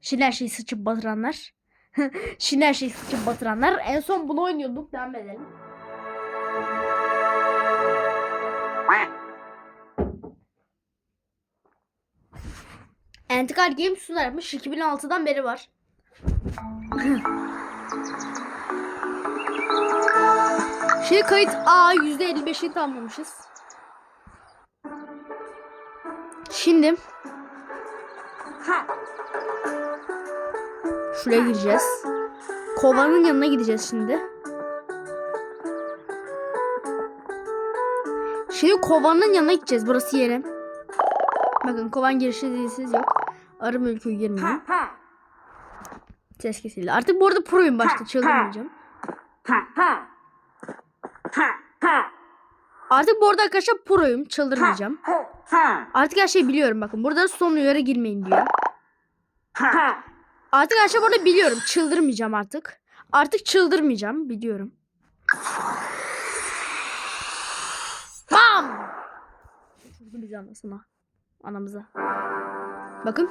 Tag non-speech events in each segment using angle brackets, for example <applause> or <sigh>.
Şimdi her şeyi sıçıp batıranlar. <laughs> Şimdi her şeyi sıçıp batıranlar. En son bunu oynuyorduk. Devam edelim. Antikar Games sunarmış. 2006'dan beri var. <clears throat> Şimdi kayıt A %55'ini tamamlamışız. Şimdi şuraya gireceğiz. Kovanın yanına gideceğiz şimdi. Şimdi kovanın yanına gideceğiz. Burası yeri. Bakın kovan girişi değilsiz yok. Arı mülkü girmiyor. Ses kesildi. Artık bu arada proyum başta çıldırmayacağım. Artık bu arada arkadaşlar proyum çıldırmayacağım. Artık her şeyi biliyorum bakın. Burada son uyarı girmeyin diyor. Artık aşağı burada biliyorum. Çıldırmayacağım artık. Artık çıldırmayacağım. Biliyorum. Bam! Vurdu bizi anasına. Anamıza. Bakın.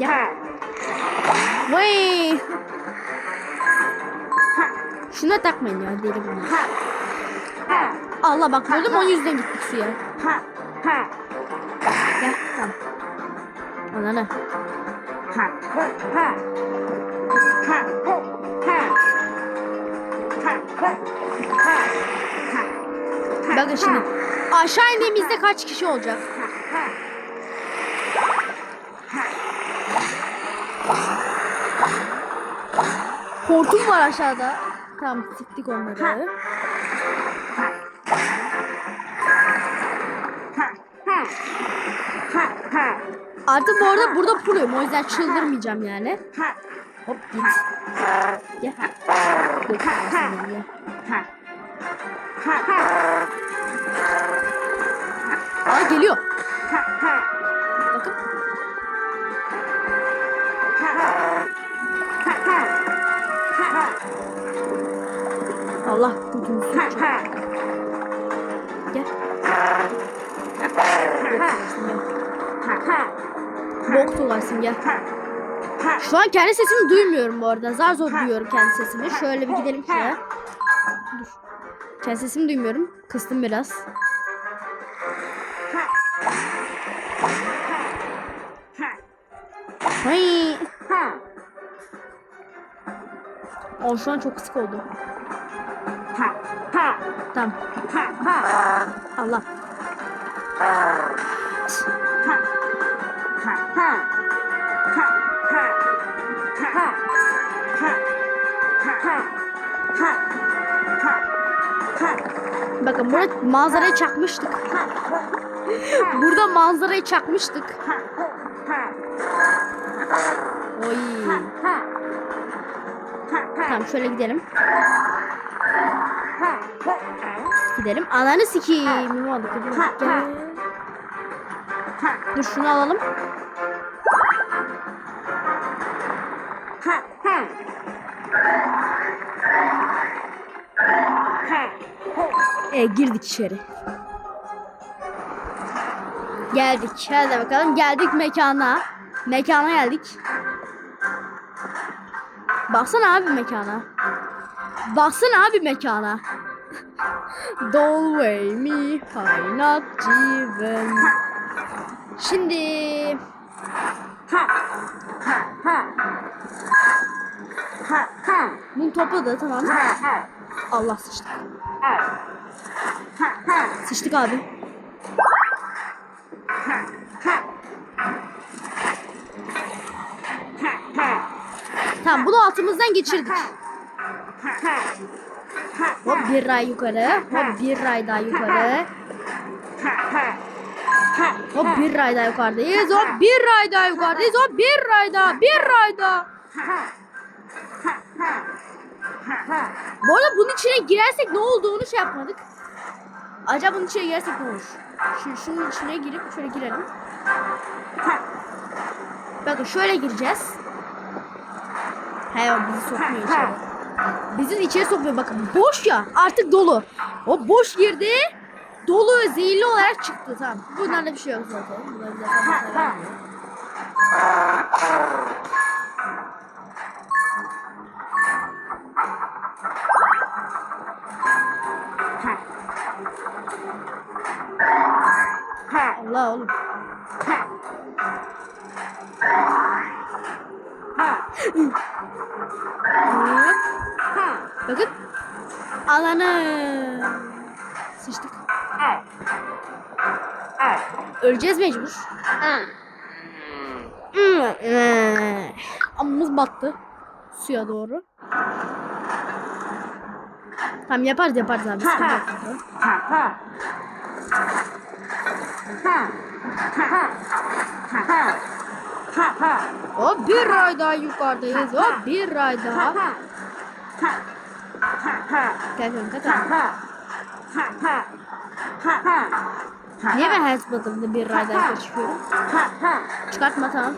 Ya. Vay! Şuna takmayın ya deli bunu. Allah bak gördüm o yüzden gittik suya. Gel tamam. Ananı. Bakın şimdi. Aşağı indiğimizde kaç kişi olacak? Hortum var aşağıda. Tamam siktik onları. Artık bu arada burada proyum. O yüzden çıldırmayacağım yani. Hop git. Gel. Beni, gel. Aa geliyor. Bakın. Allah götümü sürtecek. Gel. Bok tularsın gel. Şu an kendi sesimi duymuyorum bu arada. Zar zor duyuyorum kendi sesimi. Şöyle bir gidelim şuraya. Dur. Kendi sesimi duymuyorum. Kıstım biraz. Hay. O şu an çok kısık oldu. Tamam. Allah. Bakın burada manzarayı çakmıştık. Burada manzarayı çakmıştık. Oy. Tamam şöyle gidelim. Gidelim. Ananı? Gel. Dur şunu alalım. E, girdik içeri. Geldik. Hadi bakalım. Geldik mekana. Mekana geldik. Baksana abi mekana. Baksana abi mekana. <laughs> Dolway mi haynat civen. Şimdi bunu topladı tamam. Allah sıçtık. Sıçtık abi. Tamam bunu altımızdan geçirdik. Hop bir ray yukarı. Hop bir ray daha yukarı. Hop bir ray daha yukarıdayız. Hop bir ray daha yukarıdayız. Hop bir ray daha. Bir ray daha. Bu arada bunun içine girersek ne olduğunu şey yapmadık. Acaba bunun içine girersek ne olur? Şu, şunun içine girip şöyle girelim. Bakın şöyle gireceğiz. O bizi sokmuyor içeri. Bizi içeri sokmuyor bakın. Boş ya artık dolu. O boş girdi. Dolu zehirli olarak çıktı tamam. Bunlarda bir şey yok zaten. Bunlar zaten Ha. Ha Allah. Ha. Ha. Hop. Ha. Bakın. Alana. Sıçtık. Evet. Evet. Öleceğiz mecbur. Evet. Amımız battı suya doğru. Tamam yaparız yaparız abi. sıkıntı yok. Hop bir ay daha yukarıdayız. Hop bir ay daha. Gel kanka tamam. Niye ben her zıpladığımda bir ay daha çıkıyorum? Çıkartma tamam.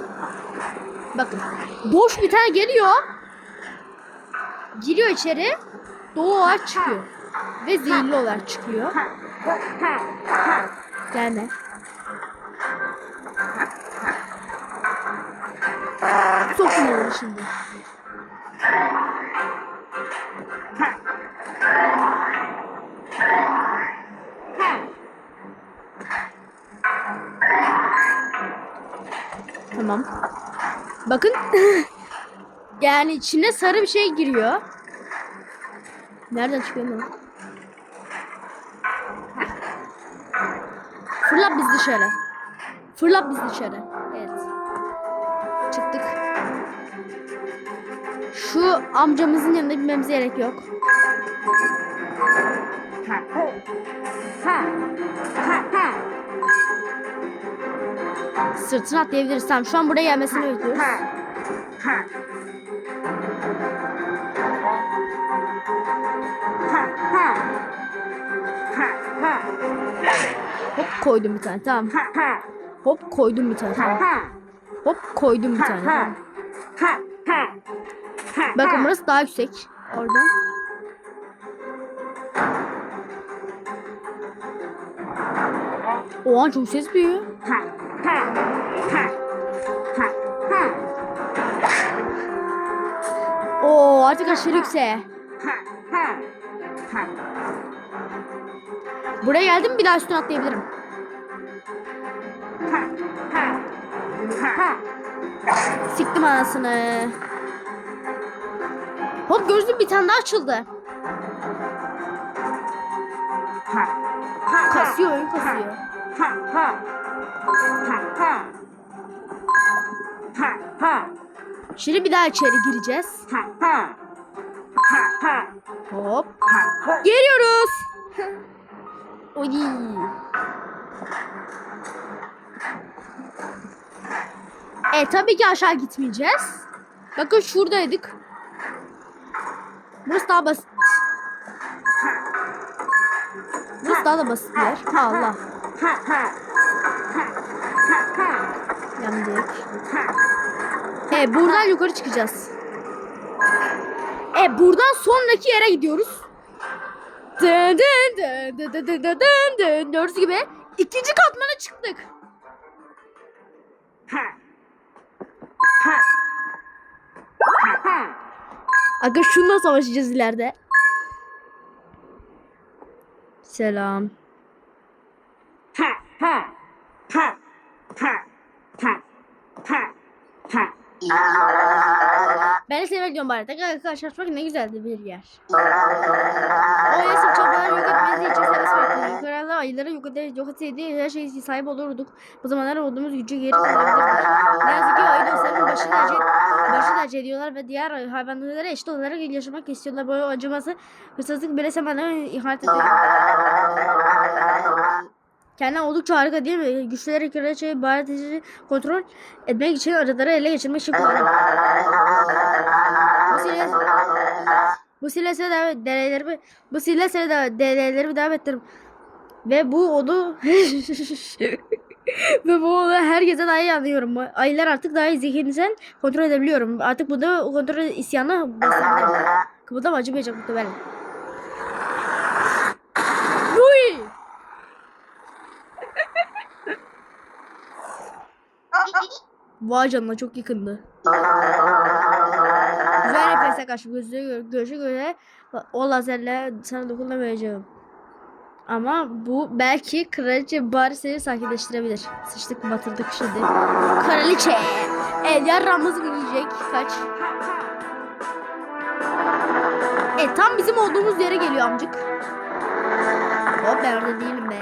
Bakın. Boş bir tane geliyor. Giriyor içeri. Dolu olarak çıkıyor. Ve zehirli olarak çıkıyor. Gelme. Sokun onu şimdi. Tamam. Bakın. <laughs> yani içine sarı bir şey giriyor. Nereden çıkıyor lan? Fırlat biz dışarı. Fırlat biz dışarı. Evet. Çıktık. Şu amcamızın yanına binmemize gerek yok. Sırtına atlayabiliriz. Tamam şu an buraya gelmesini bekliyoruz. Koydum bir tane tamam. Hop koydum bir tane tamam. Hop koydum bir tane tamam. Bakın burası daha yüksek. Oradan. Oha çok ses duyuyor. Oo artık aşırı yüksek. Buraya geldim bir daha üstüne atlayabilirim. Siktim anasını. Hop gözüm bir tane daha açıldı. Kasıyor oyun kasıyor. Şimdi bir daha içeri gireceğiz. Hop. Geliyoruz. Oy. E tabii ki aşağı gitmeyeceğiz. Bakın şuradaydık. Burası daha basit. Burası daha da basit yer. Ha, Allah. Yandık. E buradan yukarı çıkacağız. E buradan sonraki yere gidiyoruz. Dın dın dın dın dın dın. Gördüğünüz gibi ikinci katmana çıktık. Aga şununla savaşacağız ileride. Selam. Ben de seni bekliyorum bari. Tekrar karşılaşmak ne güzeldi bir yer. O yasak çabalar yok etmenizi için seni bekliyorum. Yukarıda ayıları yok eder, yok etseydi her şey sahip olurduk. Bu zamanlar olduğumuz gücü geri kazanırdık. Ne yazık ki ayı dostlarımız başı tercih, başı tercih <laughs> ediyorlar ve diğer hayvanlara eşit olarak yaşamak istiyorlar. Bu acıması hırsızlık bile semana ihanet ediyor. Kendine oldukça harika değil mi? Güçlere kraliçeyi baharat edici kontrol etmek için arıları ele geçirmek için. Bu silah bu silahla da derelerimi bu silahla da derelerimi devam ettirim. Ve bu onu <laughs> <laughs> ve bu onu herkese daha iyi anlıyorum. Ayılar artık daha iyi zihinsel kontrol edebiliyorum. Artık bunu kontrol isyanı basabilirim. Kıpırdama acımayacak muhtemelen. Uy! Vay canına çok yakındı. Güzel reflekse karşı gözle görüşe göre o lazerle sana dokunamayacağım. Ama bu belki kraliçe bari seni sakinleştirebilir. Sıçtık batırdık şimdi. Kraliçe. El yaramız yiyecek. Kaç. E tam bizim olduğumuz yere geliyor amcık. Hop ben orada değilim be.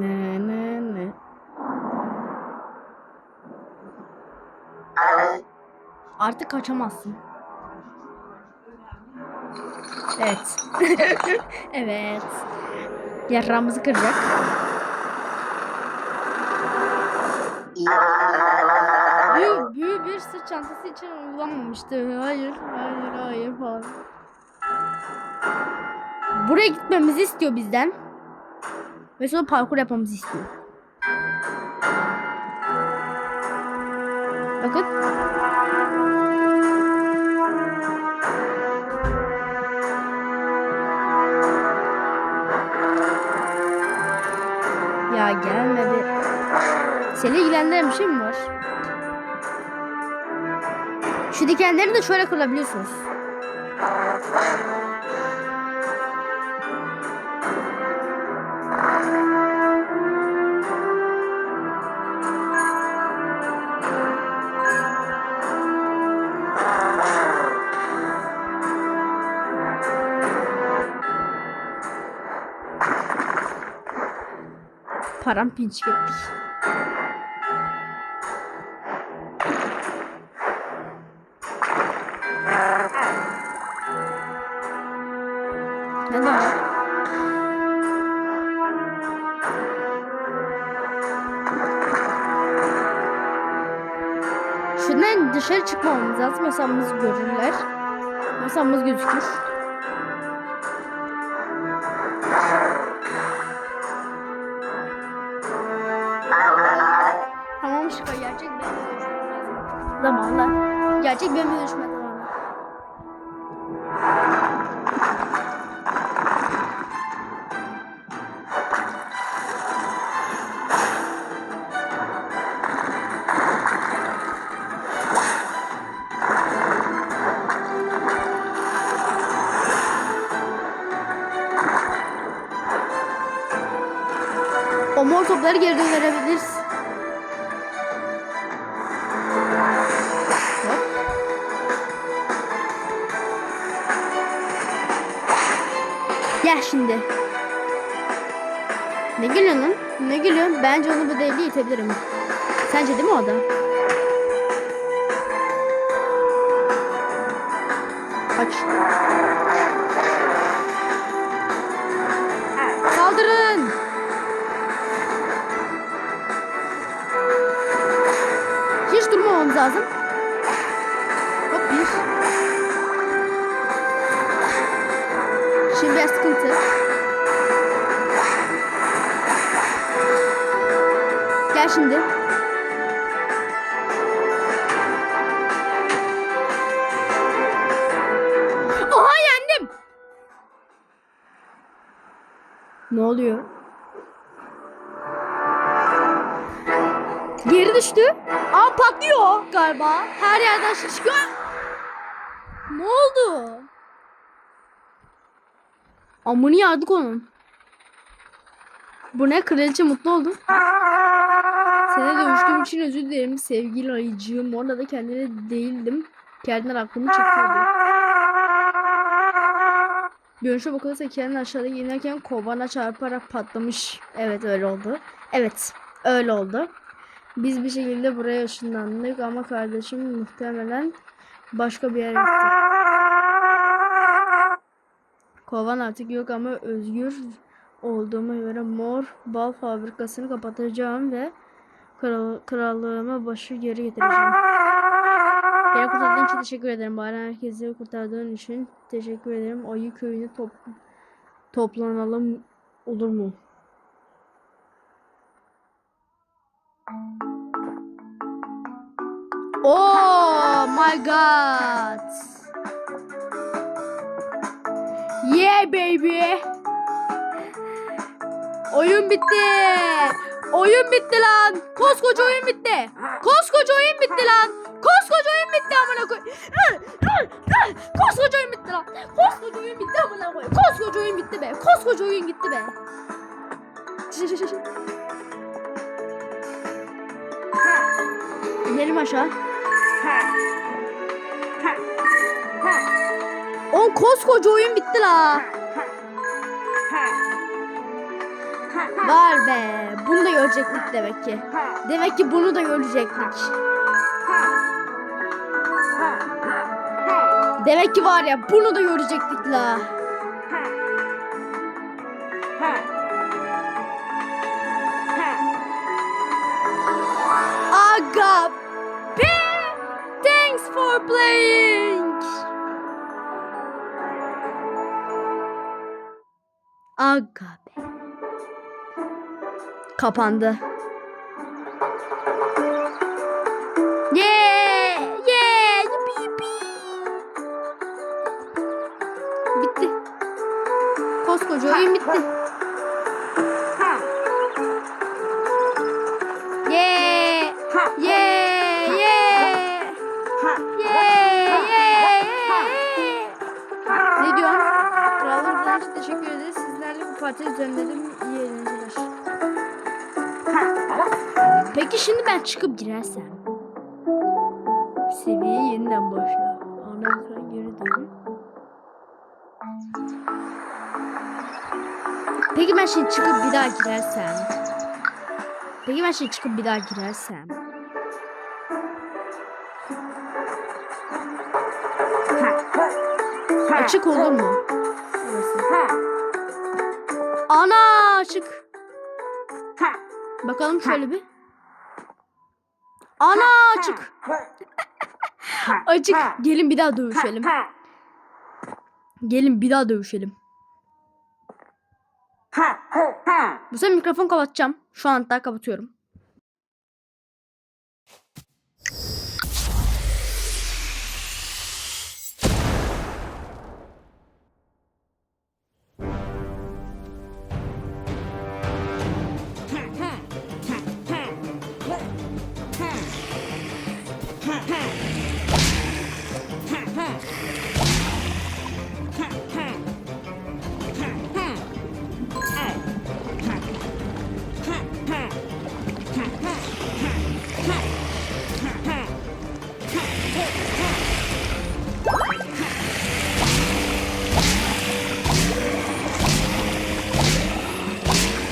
Ne ne ne. Artık kaçamazsın. Evet. <laughs> evet. Yarrağımızı kıracak. Büyük, büyük bir sırt çantası için uygulanmamıştı. Hayır, hayır, hayır falan. Buraya gitmemizi istiyor bizden. Ve sonra parkur yapmamızı istiyor. Bakın. Ya gelme bir. Seni ilgilendiren bir şey mi var? Şu dikenleri de şöyle kırabiliyorsunuz. Param pinç gitti. Neden? Şuradan dışarı çıkmamamız lazım. Masamız görürler. Masamız gözükür. Gerçek bir dönüşme zamanı. O mor topları geri döndürebiliriz. Ne gülüyorsun? Ne gülüyorsun? Bence onu bu deliğe itebilirim. Sence değil mi o da? Kaç. Saldırın. Hiç durmamamız lazım. Şimdi. Oha yendim. Ne oluyor? Geri düştü. Aa patlıyor galiba. Her yerden şey çıkıyor. Ne oldu? Amını yardık onun. Bu ne? Kraliçe mutlu oldu. Seni dövüştüğüm için özür dilerim sevgili ayıcığım. Orada da kendine değildim. Kendinden aklımı çekiyordu. Görünüşe bakılırsa kendini aşağıda inerken kovana çarparak patlamış. Evet öyle oldu. Evet öyle oldu. Biz bir şekilde buraya ışınlandık ama kardeşim muhtemelen başka bir yere gitti. Kovan artık yok ama özgür olduğuma göre mor bal fabrikasını kapatacağım ve kral, krallığıma başı geri getireceğim. Beni kurtardığın için teşekkür ederim. Bari herkesi kurtardığın için teşekkür ederim. Ayı köyüne top, toplanalım olur mu? Oh my god. Yeah baby. Oyun bitti. Oyun bitti lan. Koskoca oyun bitti. Koskoca oyun bitti lan. Koskoca oyun bitti amına koy. Koskoca oyun bitti lan. Koskoca oyun bitti amına koy. Koskoca oyun bitti be. Koskoca oyun gitti be. İnelim aşağı. On koskoca oyun bitti la. Var be. Bunu da görecektik demek ki. Demek ki bunu da görecektik. Demek ki var ya bunu da görecektik la. Aga be. Thanks for playing. Aga. Kapandı. Yeah! Yeah! Yippee. Bitti. Koskoca oyun bitti. Peki şimdi ben çıkıp girersem? Seviye yeniden başla. Ana ekran geri dön. Peki ben şimdi çıkıp bir daha girersem? Peki ben şimdi çıkıp bir daha girersem? Açık olur mu? Ana açık. Bakalım şöyle bir. Ana açık. Açık. <laughs> Gelin bir daha dövüşelim. Gelin bir daha dövüşelim. Bu sefer mikrofon kapatacağım. Şu an hatta kapatıyorum.